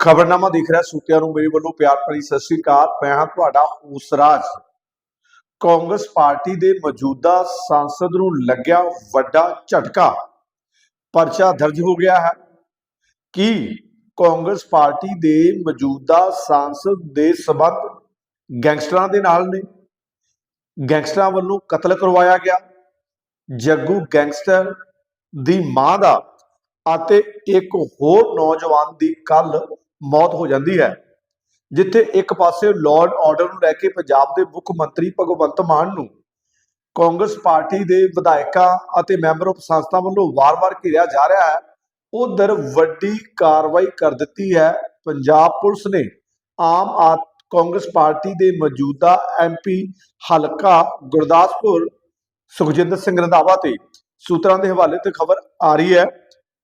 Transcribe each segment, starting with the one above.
ਖਬਰਨਾਮਾ ਦੇਖ ਰਿਹਾ ਸੂਤਿਆਂ ਨੂੰ ਮੇਰੇ ਵੱਲੋਂ ਪਿਆਰ ਭਰੀ ਸਤਿ ਸ੍ਰੀ ਅਕਾਲ। ਮੈਂ ਹਾਂ ਤੁਹਾਡਾ ਹੂਸਰਾਜ ਕਾਂਗਰਸ ਪਾਰਟੀ ਦੇ ਮੌਜੂਦਾ ਸੰਸਦ ਨੂੰ ਲੱਗਿਆ ਵੱਡਾ ਝਟਕਾ। ਪਰਚਾ ਦਰਜ ਹੋ ਗਿਆ ਹੈ ਕਿ ਕਾਂਗਰਸ ਪਾਰਟੀ ਦੇ ਮੌਜੂਦਾ ਸੰਸਦ ਦੇ ਸਬੰਧ ਗੈਂਗਸਟਰਾਂ ਦੇ ਨਾਲ ਨੇ। ਗੈਂਗਸਟਰਾਂ ਵੱਲੋਂ ਕਤਲ ਕਰਵਾਇਆ ਗਿਆ। ਜੱਗੂ ਗੈਂਗਸਟਰ ਦੀ ਮਾਂ ਦਾ ਅਤੇ ਇੱਕ ਹੋਰ ਨੌਜਵਾਨ ਦੀ ਕੱਲ ਮੌਤ ਹੋ ਜਾਂਦੀ ਹੈ। ਜਿੱਥੇ ਇੱਕ ਪਾਸੇ ਲਾਰਡ ਆਰਡਰ ਨੂੰ ਲੈ ਕੇ ਪੰਜਾਬ ਦੇ ਮੁੱਖ ਮੰਤਰੀ ਭਗਵੰਤ ਮਾਨ ਨੂੰ ਕਾਂਗਰਸ ਪਾਰਟੀ ਦੇ ਵਿਧਾਇਕਾਂ ਅਤੇ ਮੈਂਬਰ ਆਫ ਸੰਸਥਾ ਵੱਲੋਂ ਵਾਰ-ਵਾਰ ਘਿਰਿਆ ਜਾ ਰਿਹਾ ਹੈ, ਉਧਰ ਵੱਡੀ ਕਾਰਵਾਈ ਕਰ ਦਿੱਤੀ ਹੈ। ਪੰਜਾਬ ਪੁਲਿਸ ਨੇ ਆਮ ਆਦ, ਕਾਂਗਰਸ ਪਾਰਟੀ ਦੇ ਮੌਜੂਦਾ ਐਮਪੀ ਹਲਕਾ ਗੁਰਦਾਸਪੁਰ ਸੁਖਜਿੰਦਰ ਸਿੰਘ ਰੰਧਾਵਾ ਤੇ ਸੂਤਰਾਂ ਦੇ ਹਵਾਲੇ ਤੇ ਖਬਰ ਆ ਰਹੀ ਹੈ।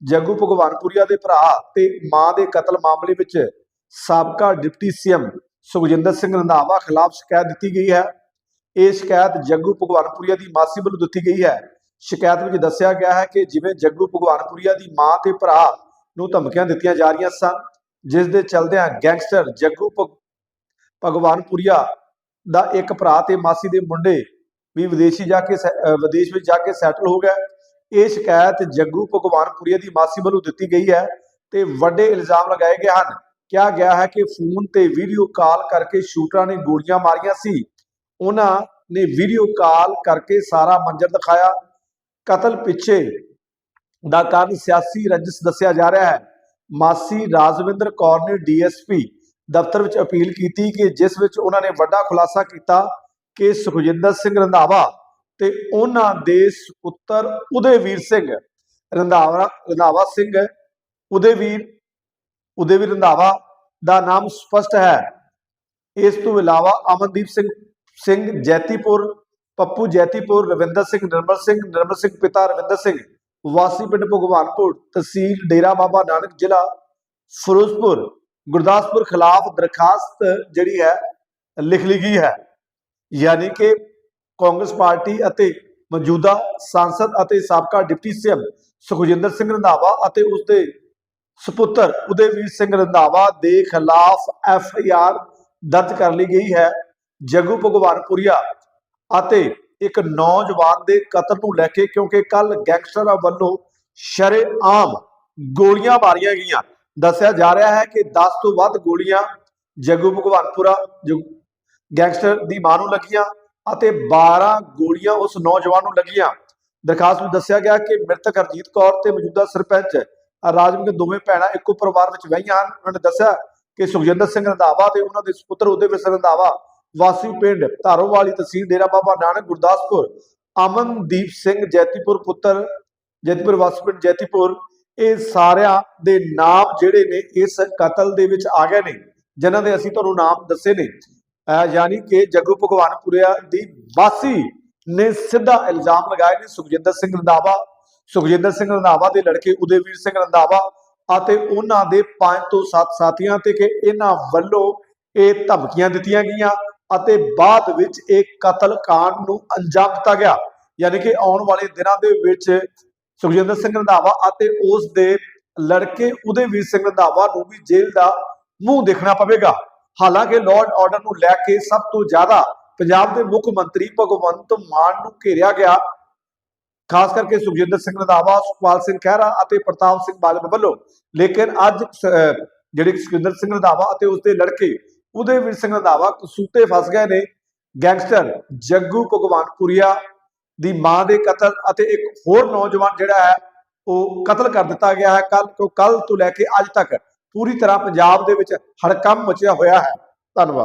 ਜੱਗੂ ਭਗਵਾਨਪੁਰੀਆ ਦੇ ਭਰਾ ਤੇ ਮਾਂ ਦੇ ਕਤਲ ਮਾਮਲੇ ਵਿੱਚ ਸਾਬਕਾ ਡਿਪਟੀ ਸੀਐਮ ਸੁਖਜਿੰਦਰ ਸਿੰਘ ਰੰਧਾਵਾ ਖਿਲਾਫ ਸ਼ਿਕਾਇਤ ਦਿੱਤੀ ਗਈ ਹੈ। ਇਹ ਸ਼ਿਕਾਇਤ ਜੱਗੂ ਭਗਵਾਨਪੁਰੀਆ ਦੀ ਮਾਸੀ ਵੱਲੋਂ ਦਿੱਤੀ ਗਈ ਹੈ। ਸ਼ਿਕਾਇਤ ਵਿੱਚ ਦੱਸਿਆ ਗਿਆ ਹੈ ਕਿ ਜਿਵੇਂ ਜੱਗੂ ਭਗਵਾਨਪੁਰੀਆ ਦੀ ਮਾਂ ਤੇ ਭਰਾ ਨੂੰ ਧਮਕੀਆਂ ਦਿੱਤੀਆਂ ਜਾ ਰਹੀਆਂ ਸਨ, ਜਿਸ ਦੇ ਚਲਦਿਆਂ ਗੈਂਗਸਟਰ ਜੱਗੂ ਭਗ- ਭਗਵਾਨਪੁਰੀਆ ਦਾ ਇੱਕ ਭਰਾ ਤੇ ਮਾਸੀ ਦੇ ਮੁੰਡੇ ਵੀ ਵਿਦੇਸ਼ੀ ਜਾ ਕੇ ਸੈ- ਵਿਦੇਸ਼ ਵਿੱਚ ਜਾ ਕੇ ਸੈਟਲ ਹੋ ਗਏ। ਇਹ ਸ਼ਿਕਾਇਤ ਜੱਗੂ ਭਗਵਾਨਪੁਰੀਆ ਦੀ ਮਾਸੀ ਵੱਲੋਂ ਦਿੱਤੀ ਗਈ ਹੈ ਤੇ ਵੱਡੇ ਇਲਜ਼ਾਮ ਲਗਾਏ ਗਏ ਹਨ। ਕਿਹਾ ਗਿਆ ਹੈ ਕਿ ਫੋਨ ਤੇ ਵੀਡੀਓ ਕਾਲ ਕਰਕੇ ਸ਼ੂਟਰਾਂ ਨੇ ਗੋਲੀਆਂ ਮਾਰੀਆਂ ਸੀ। ਉਹਨਾਂ ਨੇ ਵੀਡੀਓ ਕਾਲ ਕਰਕੇ ਸਾਰਾ ਮੰਜ਼ਰ ਦਿਖਾਇਆ। ਕਤਲ ਪਿੱਛੇ ਦਾ ਕਾਰਨ ਸਿਆਸੀ ਰੰਜਿਸ਼ ਦੱਸਿਆ ਜਾ ਰਿਹਾ ਹੈ। ਮਾਸੀ ਰਾਜਵਿੰਦਰ ਕੌਰ ਨੇ ਡੀਐਸਪੀ ਦਫ਼ਤਰ ਵਿੱਚ ਅਪੀਲ ਕੀਤੀ ਕਿ ਜਿਸ ਵਿੱਚ ਉਹਨਾਂ ਨੇ ਵੱਡਾ ਖੁਲਾਸਾ ਕੀਤਾ ਕਿ ਸੁਖਜਿੰਦਰ ਸਿੰਘ ਰੰਧਾਵਾ ਤੇ ਉਹਨਾਂ ਦੇ ਸੁਪੁੱਤਰ ਉਦੇਵੀਰ ਸਿੰਘ ਰੰਧਾਵਾ ਰੰਧਾਵਾ ਸਿੰਘ ਉਦੇਵੀਰ ਉਦੇਵੀਰ ਰੰਧਾਵਾ ਦਾ ਨਾਮ ਸਪਸ਼ਟ ਹੈ। ਇਸ ਤੋਂ ਇਲਾਵਾ ਅਮਨਦੀਪ ਸਿੰਘ ਸਿੰਘ ਜੈਤੀਪੁਰ, ਪੱਪੂ ਜੈਤੀਪੁਰ, ਰਵਿੰਦਰ ਸਿੰਘ, ਨਿਰਮਲ ਸਿੰਘ ਨਿਰਮਲ ਸਿੰਘ ਪਿਤਾ ਰਵਿੰਦਰ ਸਿੰਘ, ਵਾਸੀ ਪਿੰਡ ਭਗਵਾਨਪੁਰ, ਤਹਿਸੀਲ ਡੇਰਾ ਬਾਬਾ ਨਾਨਕ ਜ਼ਿਲ੍ਹਾ, ਫਿਰੋਜ਼ਪੁਰ, ਗੁਰਦਾਸਪੁਰ ਖਿਲਾਫ ਦਰਖਾਸਤ ਜਿਹੜੀ ਹੈ ਲਿਖ ਲਈ ਗਈ ਹੈ। ਯਾਨੀ ਕਿ ਕਾਂਗਰਸ ਪਾਰਟੀ ਅਤੇ ਮੌਜੂਦਾ ਸੰਸਦ ਅਤੇ ਸਾਬਕਾ ਡਿਪਟੀ ਸੀਐਮ ਸੁਖਜਿੰਦਰ ਸਿੰਘ ਰੰਧਾਵਾ ਅਤੇ ਉਸ ਦੇ ਸੁਪੁੱਤਰ ਉਦੇਵੀਰ ਸਿੰਘ ਰੰਧਾਵਾ ਦੇ ਖਿਲਾਫ ਐਫ ਆਈ ਆਰ ਦਰਜ ਕਰ ਲਈ ਗਈ ਹੈ। ਜੱਗੂ ਭਗਵਾਨਪੁਰੀਆ ਅਤੇ ਇੱਕ ਨੌਜਵਾਨ ਦੇ ਕਤਲ ਨੂੰ ਲੈ ਕੇ ਕਿਉਂਕਿ ਕੱਲ ਗੈਂਗਸਟਰਾਂ ਵੱਲੋਂ ਸ਼ਰੇਆਮ ਗੋਲੀਆਂ ਮਾਰੀਆਂ ਗਈਆਂ। ਦੱਸਿਆ ਜਾ ਰਿਹਾ ਹੈ ਕਿ 10 ਤੋਂ ਵੱਧ ਗੋਲੀਆਂ ਜੱਗੂ ਭਗਵਾਨਪੁਰਾ ਜੋ ਗੈਂਗਸਟਰ ਦੀ ਮਾਂ ਨੂੰ ਲੱਗੀਆਂ। ਅਤੇ 12 ਗੋਲੀਆਂ ਉਸ ਨੌਜਵਾਨ ਨੂੰ ਲੱਗੀਆਂ। ਦਰਖਾਸਤ ਵਿੱਚ ਦੱਸਿਆ ਗਿਆ ਕਿ ਮ੍ਰਿਤਕ ਹਰਜੀਤ ਕੌਰ ਤੇ ਮੌਜੂਦਾ ਸਰਪੰਚ ਰਾਜਵਿੰਦਰ ਦੇ ਦੋਵੇਂ ਭੈਣਾਂ ਇੱਕੋ ਪਰਿਵਾਰ ਵਿੱਚ ਵਹੀਆਂ ਹਨ। ਉਹਨਾਂ ਨੇ ਦੱਸਿਆ ਕਿ ਸੁਖਜਿੰਦਰ ਸਿੰਘ ਰੰਧਾਵਾ ਤੇ ਉਹਨਾਂ ਦੇ ਸੁਪੁੱਤਰ ਉਦੇਵੀਰ ਸਿੰਘ ਰੰਧਾਵਾ, ਵਾਸੀ ਪਿੰਡ ਧਾਰੋਵਾਲੀ ਤਹਿਸੀਲ ਡੇਰਾ ਬਾਬਾ ਨਾਨਕ, ਗੁਰਦਾਸਪੁਰ, ਅਮਨਦੀਪ ਸਿੰਘ ਜੈਤੀਪੁਰ ਪੁੱਤਰ, ਜੈਤੀਪੁਰ ਵਾਸੀ ਪਿੰਡ ਜੈਤੀਪੁਰ। ਇਹ ਸਾਰਿਆਂ ਦੇ ਨਾਮ ਜਿਹੜੇ ਨੇ ਇਸ ਕਤਲ ਦੇ ਵਿੱਚ ਆ ਗਏ ਨੇ, ਜਿਨ੍ਹਾਂ ਦੇ ਅਸੀਂ ਤੁਹਾਨੂੰ ਨਾਮ ਦੱਸੇ ਨੇ। ਯਾਨੀ ਕਿ ਜੱਗੂ ਭਗਵਾਨਪੁਰਿਆ ਦੀ ਵਾਸੀ ਨੇ ਸਿੱਧਾ ਇਲਜ਼ਾਮ ਲਗਾਏ ਨੇ ਸੁਖਜਿੰਦਰ ਸਿੰਘ ਰੰਧਾਵਾ, ਸੁਖਜਿੰਦਰ ਸਿੰਘ ਰੰਧਾਵਾ ਦੇ ਲੜਕੇ ਉਦੇਵੀਰ ਸਿੰਘ ਰੰਧਾਵਾ ਅਤੇ ਉਹਨਾਂ ਦੇ 5 ਤੋਂ 7 ਸਾਥੀਆਂ ਤੇ ਕਿ ਇਹਨਾਂ ਵੱਲੋਂ ਇਹ ਧਮਕੀਆਂ ਦਿੱਤੀਆਂ ਗਈਆਂ ਅਤੇ ਬਾਅਦ ਵਿੱਚ ਇਹ ਕਤਲ ਕਾਂਡ ਨੂੰ ਅੰਜਾਮ ਦਿੱਤਾ ਗਿਆ। ਯਾਨੀ ਕਿ ਆਉਣ ਵਾਲੇ ਦਿਨਾਂ ਦੇ ਵਿੱਚ ਸੁਖਜਿੰਦਰ ਸਿੰਘ ਰੰਧਾਵਾ ਅਤੇ ਉਸ ਦੇ ਲੜਕੇ ਉਦੇਵੀਰ ਸਿੰਘ ਰੰਧਾਵਾ ਨੂੰ ਵੀ ਜੇਲ੍ਹ ਦਾ ਮੂੰਹ ਦੇਖਣਾ ਪਵੇਗਾ। ਹਾਲਾਂਕਿ ਲਾਰਡ ਆਰਡਰ ਨੂੰ ਲੈ ਕੇ ਸਭ ਤੋਂ ਜ਼ਿਆਦਾ ਪੰਜਾਬ ਦੇ ਮੁੱਖ ਮੰਤਰੀ ਭਗਵੰਤ ਮਾਨ ਨੂੰ ਘੇਰਿਆ ਗਿਆ। ਖਾਸ ਕਰਕੇ ਸੁਖਜਿੰਦਰ ਸਿੰਘ ਰੰਧਾਵਾ, ਸੁਖਪਾਲ ਸਿੰਘ ਖਹਿਰਾ ਅਤੇ ਪ੍ਰਤਾਪ ਸਿੰਘ ਬਾਜਵਾ ਵੱਲੋਂ। ਲੇਕਿਨ ਅੱਜ ਜਿਹੜੇ ਸੁਖਜਿੰਦਰ ਸਿੰਘ ਰੰਧਾਵਾ ਅਤੇ ਉਸਦੇ ਲੜਕੇ ਉਦੇਵੀਰ ਸਿੰਘ ਰੰਧਾਵਾ ਕਸੂਤੇ ਫਸ ਗਏ ਨੇ। ਗੈਂਗਸਟਰ ਜੱਗੂ ਭਗਵਾਨਪੁਰੀਆ ਦੀ ਮਾਂ ਦੇ ਕਤਲ ਅਤੇ ਇੱਕ ਹੋਰ ਨੌਜਵਾਨ ਜਿਹੜਾ ਹੈ, ਉਹ ਕਤਲ ਕਰ ਦਿੱਤਾ ਗਿਆ ਹੈ। ਕੱਲ ਤੋਂ ਕੱਲ ਤੋਂ ਲੈ ਕੇ ਅੱਜ ਤੱਕ ਪੂਰੀ ਤਰ੍ਹਾਂ ਪੰਜਾਬ ਦੇ ਵਿੱਚ ਹੜਕੰਪ ਮਚਿਆ ਹੋਇਆ ਹੈ। ਧੰਨਵਾਦ।